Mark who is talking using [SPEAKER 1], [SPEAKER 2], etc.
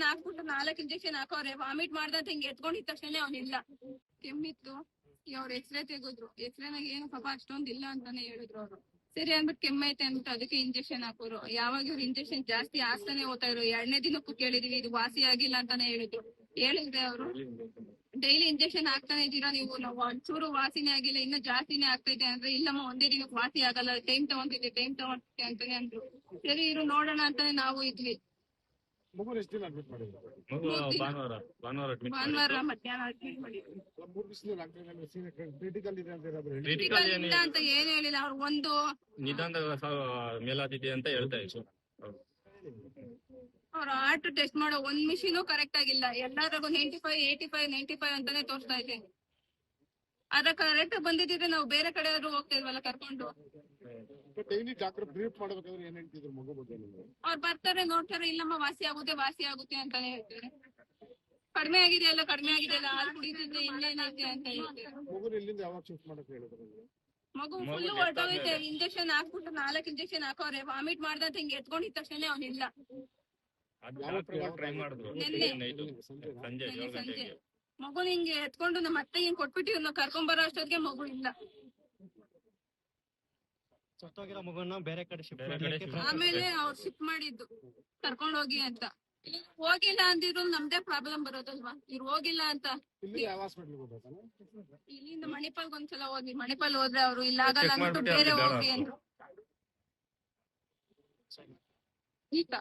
[SPEAKER 1] ಹಾಕ್ಬಿಟ್ಟು ನಾಲ್ಕು injection ಹಾಕೋರೆ vomit ಮಾಡ್ದಂತ ಹಿಂಗೆ ಎತ್ಕೊಂಡಿದ್ ತಕ್ಷಣ ಅವ್ನಿಲ್ಲ ಕೆಮ್ಮಿತ್ತು. ಅವ್ರ ಎಕ್ಸ್ರೇ ತೆಗೆದ್ರು. ಎಕ್ಸ್ರೇನಾಗ ಏನು ಪಾಪ ಅಷ್ಟೊಂದ್ ಇಲ್ಲ ಅಂತಾನೆ ಹೇಳಿದ್ರು ಅವ್ರು. ಸರಿ ಅಂದ್ಬಿಟ್ಟು ಕೆಮ್ಮೈತೆ ಅಂದ್ಬಿಟ್ಟು ಅದಕ್ಕೆ ಇಂಜೆಕ್ಷನ್ ಹಾಕೋರು. ಯಾವಾಗ ಇವ್ರು ಇಂಜೆಕ್ಷನ್ ಜಾಸ್ತಿ ಆಗ್ತಾನೆ ಹೋಗ್ತಾ ಇದ್ರು. ಎರಡನೇ ದಿನಕ್ಕೂ ಕೇಳಿದೀವಿ, ಇದು ವಾಸಿ ಆಗಿಲ್ಲ ಅಂತಾನೆ ಹೇಳಿದ್ರು. ಹೇಳಿದ್ರೆ ಅವರು? ಡೈಲಿ ಇಂಜೆಕ್ಷನ್ ಹಾಕ್ತಾನೆ ಇದ್ದೀರಾ ನೀವು? ನಾವು ಒಂಚೂರು ವಾಸಿನೇ ಆಗಿಲ್ಲ, ಇನ್ನ ಜಾಸ್ತಿನೇ ಆಗ್ತೈತೆ ಅಂದ್ರೆ, ಇಲ್ಲಮ್ಮ, ಒಂದೇ ದಿನಕ್ಕೆ ವಾಸಿ ಆಗಲ್ಲ. ಟೈಮ್ ತಗೊಂತಿದ್ದೆ ಟೈಮ್ ತಗೊಂತಿದ್ದೆ ಅಂತಾನೆ ಅಂದ್ರು. ಸರಿ ಇವ್ರು ನೋಡೋಣ ಅಂತಾನೆ ನಾವು ಇದ್ವಿ.
[SPEAKER 2] ಮಗುನ ಎಷ್ಟು ದಿನ ಅಡ್ಮಿಟ್ ಮಾಡಿದ್ರು.
[SPEAKER 3] ಮಗು ಭಾನುವಾರ ಭಾನುವಾರ ಅಡ್ಮಿಟ್
[SPEAKER 1] ಭಾನುವಾರ ಮಧ್ಯಾಹ್ನ admit ಮಾಡಿದ್ರು.
[SPEAKER 2] ಮೂರು ದಿವಸದಿಂದ ಡಾಕ್ಟರ್ ಕ್ರಿಟಿಕಲ್ ಇದೆ ಅಂತ ಹೇಳಿದ್ರೆ
[SPEAKER 3] ಕ್ರಿಟಿಕಲ್
[SPEAKER 1] ಇಲ್ಲ ಅಂತ ಏನ್ ಹೇಳಿಲ್ಲ ಅವ್ರು ಒಂದು
[SPEAKER 3] ನಿಧಾನದ ಮೇಲಾದಿದೆ ಅಂತ ಹೇಳ್ತಾ ಇದ್ರು.
[SPEAKER 1] ಅವ್ರ ಹಾರ್ಟ್ ಟೆಸ್ಟ್ ಮಾಡೋ ಒಂದ್ ಮಿಷಿನು ಕರೆಕ್ಟ್ ಆಗಿಲ್ಲ. ಎಲ್ಲಾದ್ರಾಗೂ ninety five eighty five ninety five ಅಂತಾನೆ ತೋರಿಸ್ತಾ ಇದೆ ಅದ ಕರೆಕ್ಟ್ ಬಂದಿದ್ರೆ ನಾವು ಬೇರೆ ಕಡೆ ಆದ್ರೂ ಹೋಗ್ತಾ ಇದ್ವಲ್ಲ ಕರ್ಕೊಂಡು?
[SPEAKER 2] ಡೈಲಿ ಡಾಕ್ಟರ್ ಬ್ರೀಫ್ ಮಾಡ್ಬೇಕಾದ್ರೆ ಏನ್ ಹೇಳ್ತಿದ್ರು ಮಗು ಬಗ್ಗೆ ನಿಮ್ಗೆ?
[SPEAKER 1] ಅವ್ರು ಬರ್ತಾರೆ ನೋಡ್ತಾರೆ ಇಲ್ಲಮ್ಮ ವಾಸಿ ಆಗುತ್ತೆ ವಾಸಿ ಆಗುತ್ತೆ ಅಂತಾನೆ ಹೇಳ್ತಾರೆ. ಕಡಿಮೆ ಆಗಿದೆ ಅಲ್ಲ ಕಡಿಮೆ ಆಗಿದೆ ಅಲ್ಲ ಹಾಲು ಕುಡಿತಿದ್ರೆ ಇನ್ನೇನೈತೆ ಅಂತ ಹೇಳ್ತಾರೆ.
[SPEAKER 2] ಮಗುನ ಇಲ್ಲಿಂದ ಯಾವಾಗ ಶಿಫ್ಟ್ ಮಾಡಕ್ ಹೇಳಿದ್ರು
[SPEAKER 1] ಮಗು ಫುಲ್ ಹೊರಟೋಗೈತೆ ಇಂಜೆಕ್ಷನ್ ಹಾಕ್ಬಿಟ್ಟು ನಾಲ್ಕು ಇಂಜೆಕ್ಷನ್ ಹಾಕೋರೆ ವಾಮಿಟ್ ಮಾಡ್ದಂತ ಹಿಂಗೆ ಎತ್ಕೊಂಡಿದ ತಕ್ಷಣ ಅವ್ನಿಲ್ಲ.
[SPEAKER 3] ಡಾಕ್ಟರ್ ಟ್ರೈ ಮಾಡಿದ್ರು.
[SPEAKER 1] ನಿನ್ನೆ.
[SPEAKER 3] ನೈಟ್
[SPEAKER 2] ಸಂಜೆನಾ?
[SPEAKER 3] ಸಂಜೆ
[SPEAKER 1] ನಿನ್ನೆ ಸಂಜೆ.
[SPEAKER 3] ಗಂಟೆಗೆ
[SPEAKER 1] ಮಗು ಹಿಂಗೆ ಎತ್ಕೊಂಡು ನಮ್ಮ ಅತ್ತೆ ಹಿಂಗ್ ಕೊಟ್ಬಿಟ್ಟು ಇವ್ನ ಕರ್ಕೊಂಡ್ ಬರೋ ಅಷ್ಟೊತ್ತಿಗೆ ಮಗು ಇಲ್ಲ.
[SPEAKER 4] ಸತ್ತೋಗಿರೋ ಮಗುನ ಬೇರೆ ಕಡೆ ಶಿಫ್ಟ್ ಮಾಡ್ಲಿಕ್ಕೆ
[SPEAKER 1] ಆಮೇಲೆ ಅವ್ರು ಶಿಫ್ಟ್ ಮಾಡಿದ್ದು ಕರ್ಕೊಂಡ್ ಹೋಗಿ ಅಂತ. ಹೋಗಿಲ್ಲ ಅಂದಿದ್ರು ನಮ್ದೇ ಪ್ರಾಬ್ಲಮ್ ಬರೋದಲ್ವಾ? ಇವ್ರು ಹೋಗಿಲ್ಲ ಅಂತ.
[SPEAKER 2] ಇಲ್ಲಿ ಯಾವ ಒಂದ್ ಸಲ
[SPEAKER 1] ಇಲ್ಲಿಂದ ಮಣಿಪಾಲ್ ಒಂದ್ಸಲ ಹೋದ್ವಿ. ಮಣಿಪಾಲ್ ಹೋದ್ರೆ ಅವ್ರು ಇಲ್ಲ ಆಗಲ್ಲ
[SPEAKER 3] ಅಂತ
[SPEAKER 1] ಅಂದ್ಬಿಟ್ಟು ಬೇರೆ ಹೋಗಿ ಅಂದ್ರು. ಈಗ